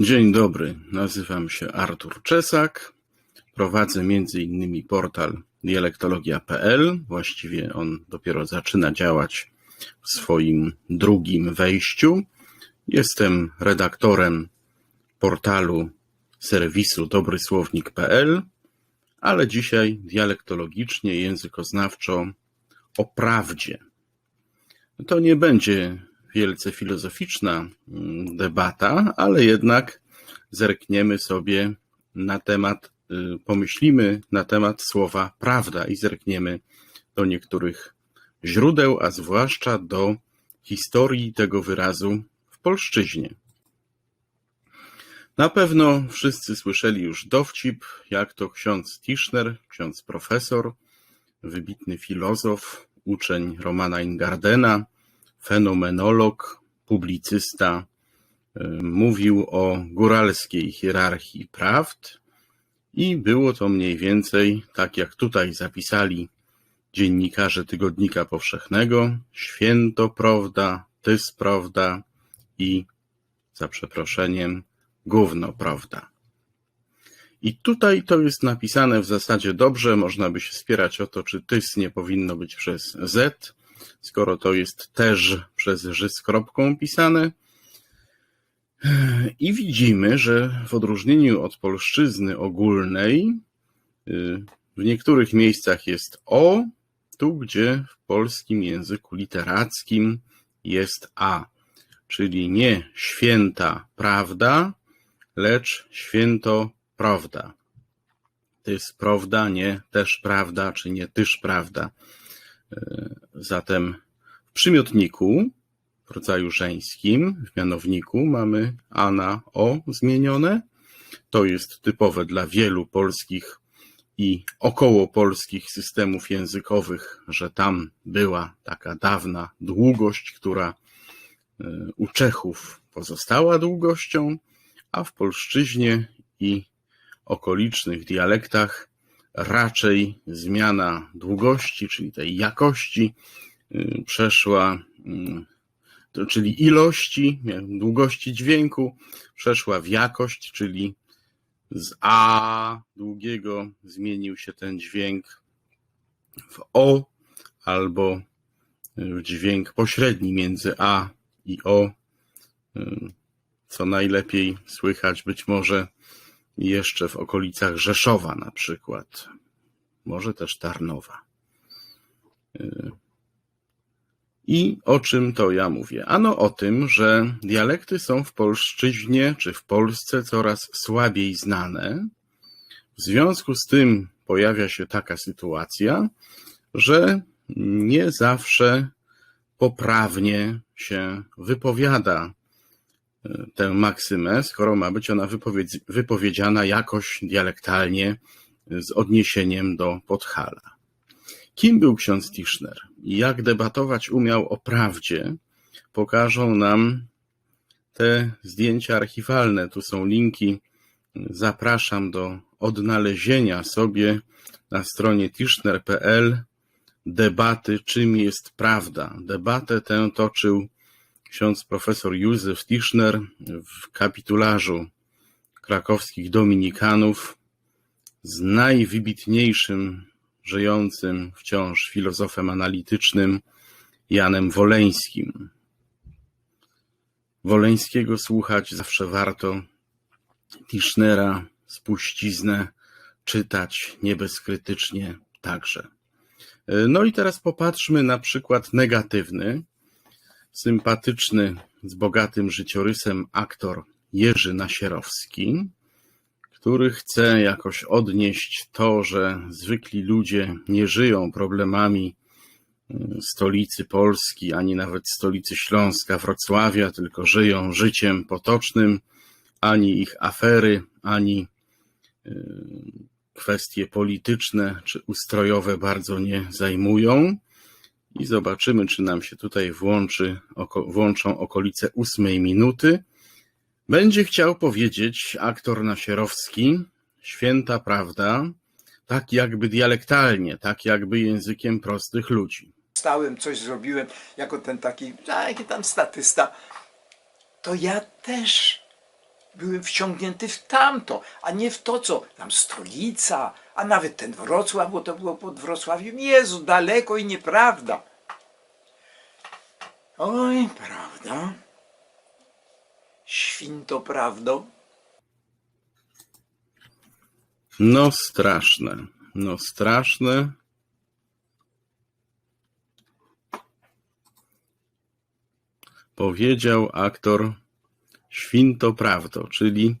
Dzień dobry, nazywam się Artur Czesak. Prowadzę m.in. portal dialektologia.pl. Właściwie on dopiero zaczyna działać w swoim drugim wejściu. Jestem redaktorem portalu serwisu dobrysłownik.pl, ale dzisiaj dialektologicznie, językoznawczo o prawdzie. To nie będzie wielce filozoficzna mm, debata, ale jednak zerkniemy sobie na temat, y, pomyślimy na temat słowa prawda i zerkniemy do niektórych źródeł, a zwłaszcza do historii tego wyrazu w polszczyźnie. Na pewno wszyscy słyszeli już dowcip, jak to ksiądz Tischner, ksiądz profesor, wybitny filozof, uczeń Romana Ingardena, fenomenolog, publicysta, y, mówił o góralskiej hierarchii prawd i było to mniej więcej tak, jak tutaj zapisali dziennikarze Tygodnika Powszechnego: święto prawda, tys prawda i za przeproszeniem gówno prawda. I tutaj to jest napisane w zasadzie dobrze, można by się spierać o to, czy tys nie powinno być przez z, skoro to jest też przez ży z kropką pisane. I widzimy, że w odróżnieniu od polszczyzny ogólnej, y, w niektórych miejscach jest o, tu gdzie w polskim języku literackim jest a, czyli nie święta prawda, lecz święto prawda. Jest prawda, nie też prawda, czy nie tyż prawda. Zatem w przymiotniku w rodzaju żeńskim, w mianowniku mamy a na o zmienione. To jest typowe dla wielu polskich i około polskich systemów językowych, że tam była taka dawna długość, która y, u Czechów pozostała długością, a w polszczyźnie i okolicznych dialektach raczej zmiana długości, czyli tej jakości, y, przeszła, y, czyli ilości, długości dźwięku, przeszła w jakość, czyli z A długiego zmienił się ten dźwięk w O albo w dźwięk pośredni między A i O, y, co najlepiej słychać być może jeszcze w okolicach Rzeszowa na przykład, może też Tarnowa. I o czym to ja mówię? Ano o tym, że dialekty są w polszczyźnie czy w Polsce coraz słabiej znane. W związku z tym pojawia się taka sytuacja, że nie zawsze poprawnie się wypowiada tę maksymę, skoro ma być ona wypowiedz- wypowiedziana jakoś dialektalnie z odniesieniem do Podhala. Kim był ksiądz Tischner i jak debatować umiał o prawdzie, pokażą nam te zdjęcia archiwalne. Tu są linki. Zapraszam do odnalezienia sobie na stronie tischner.pl debaty, czym jest prawda. Debatę tę toczył ksiądz profesor Józef Tischner w kapitularzu krakowskich dominikanów z najwybitniejszym żyjącym wciąż filozofem analitycznym Janem Woleńskim. Woleńskiego słuchać zawsze warto, Tischnera spuściznę czytać niebezkrytycznie także. No i teraz popatrzmy na przykład negatywny, sympatyczny, z bogatym życiorysem aktor Jerzy Nasierowski, który chce jakoś odnieść to, że zwykli ludzie nie żyją problemami y, stolicy Polski, ani nawet stolicy Śląska, Wrocławia, tylko żyją życiem potocznym, ani ich afery, ani y, kwestie polityczne czy ustrojowe bardzo nie zajmują. I zobaczymy, czy nam się tutaj włączy, oko, włączą okolice ósmej minuty. Będzie chciał powiedzieć aktor Nasierowski, święta prawda, tak jakby dialektalnie, tak jakby językiem prostych ludzi. stałem, coś zrobiłem, jako ten taki, taki tam statysta, to ja też byłem wciągnięty w tamto, a nie w to, co tam stolica, a nawet ten Wrocław, bo to było pod Wrocławiem. Jezu, daleko i nieprawda. Oj, prawda? Świnto prawdo? No straszne, no straszne. Powiedział aktor Świnto Prawdo, czyli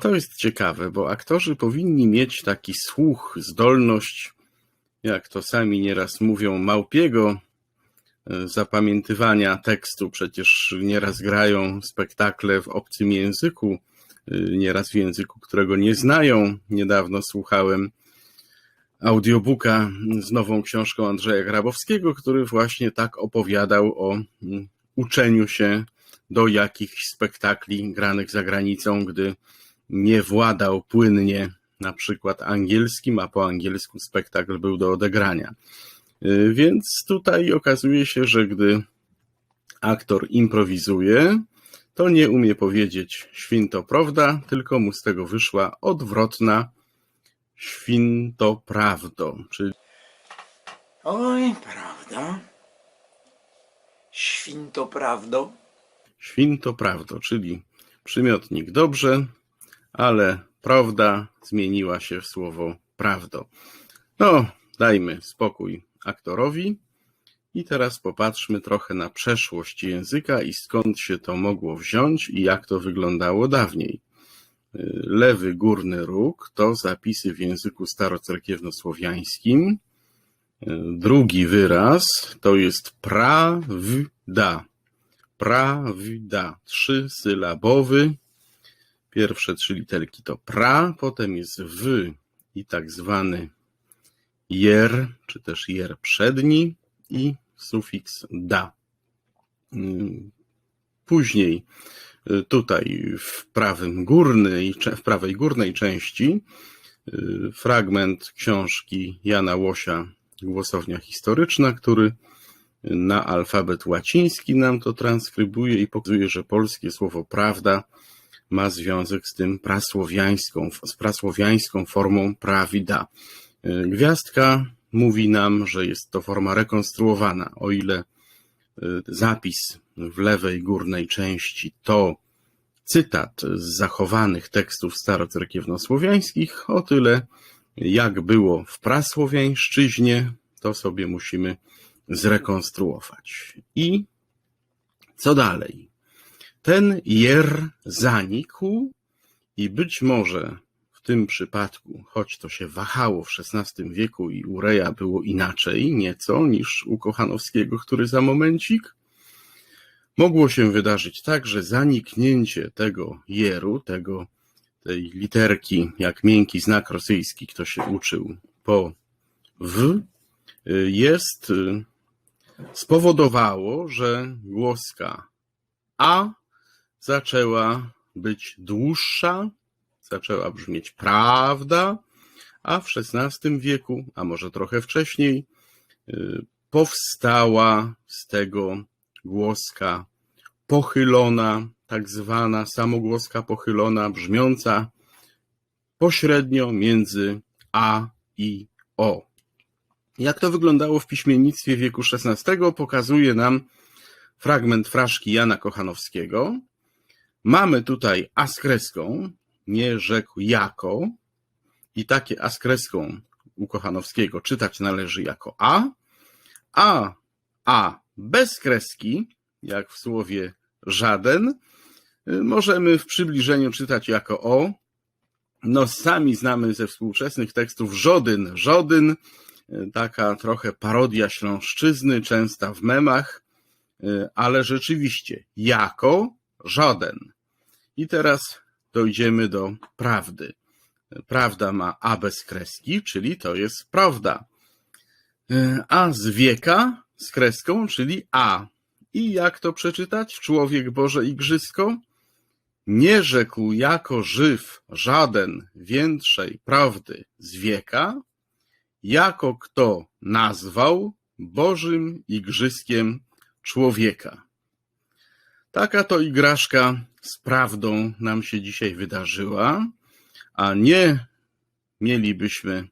to jest ciekawe, bo aktorzy powinni mieć taki słuch, zdolność, jak to sami nieraz mówią, małpiego zapamiętywania tekstu. Przecież nieraz grają spektakle w obcym języku, e, nieraz w języku, którego nie znają. Niedawno słuchałem audiobooka z nową książką Andrzeja Grabowskiego, który właśnie tak opowiadał o mm, uczeniu się do jakichś spektakli granych za granicą, gdy nie władał płynnie na przykład angielskim, a po angielsku spektakl był do odegrania. Y, Więc tutaj okazuje się, że gdy aktor improwizuje, to nie umie powiedzieć świnto prawda, tylko mu z tego wyszła odwrotna świnto prawdo, czyli Oj, prawda? Świnto prawdo? Świnto prawdo, czyli przymiotnik dobrze, ale prawda zmieniła się w słowo prawdo. No, dajmy spokój aktorowi i teraz popatrzmy trochę na przeszłość języka i skąd się to mogło wziąć i jak to wyglądało dawniej. Lewy górny róg to zapisy w języku starocerkiewnosłowiańskim. Drugi wyraz to jest prawda. Prawda. Trzysylabowy. Pierwsze trzy literki to pra, potem jest w i tak zwany jer, czy też jer przedni i sufiks da. Później y, tutaj w prawym górnej, w prawej górnej części y, fragment książki Jana Łosia Głosownia historyczna, który na alfabet łaciński nam to transkrybuje i pokazuje, że polskie słowo prawda ma związek z tym prasłowiańską, z prasłowiańską formą prawida. Gwiazdka mówi nam, że jest to forma rekonstruowana, o ile zapis w lewej górnej części to cytat z zachowanych tekstów starocerkiewnosłowiańskich, o tyle jak było w prasłowiańszczyźnie, to sobie musimy zrekonstruować. I co dalej? Ten jer zanikł i być może tym przypadku, choć to się wahało w XVI wieku i u Reja było inaczej nieco niż u Kochanowskiego, który za momencik, mogło się wydarzyć tak, że zaniknięcie tego jeru, tego, tej literki, jak miękki znak rosyjski, kto się uczył po w, jest spowodowało, że głoska a zaczęła być dłuższa, zaczęła brzmieć prawda, a w XVI wieku, a może trochę wcześniej, y, powstała z tego głoska pochylona, tak zwana samogłoska pochylona, brzmiąca pośrednio między a i o. Jak to wyglądało w piśmiennictwie wieku XVI, pokazuje nam fragment fraszki Jana Kochanowskiego. Mamy tutaj askreską, nie rzekł jako, i takie askreską u Kochanowskiego czytać należy jako a, a a bez kreski, jak w słowie żaden, możemy w przybliżeniu czytać jako o. No, sami znamy ze współczesnych tekstów żodyn, żodyn, taka trochę parodia śląszczyzny, częsta w memach, ale rzeczywiście jako żaden. I teraz dojdziemy do prawdy. Prawda ma A bez kreski, czyli to jest prawda. A z wieka z kreską, czyli A. I jak to przeczytać? Człowiek Boże Igrzysko? Nie rzekł jako żyw żaden większej prawdy z wieka, jako kto nazwał Bożym Igrzyzkiem człowieka. Taka to igraszka z prawdą nam się dzisiaj wydarzyła, a nie mielibyśmy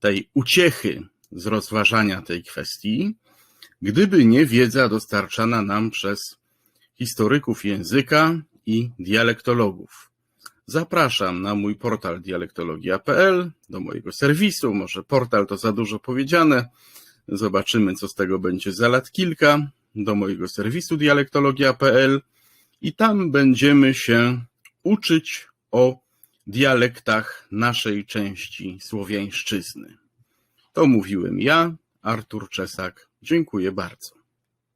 tej uciechy z rozważania tej kwestii, gdyby nie wiedza dostarczana nam przez historyków języka i dialektologów. Zapraszam na mój portal dialektologia.pl, do mojego serwisu. Może portal to za dużo powiedziane. Zobaczymy, co z tego będzie za lat kilka. Do mojego serwisu dialektologia.pl i tam będziemy się uczyć o dialektach naszej części słowiańszczyzny. To mówiłem ja, Artur Czesak. Dziękuję bardzo.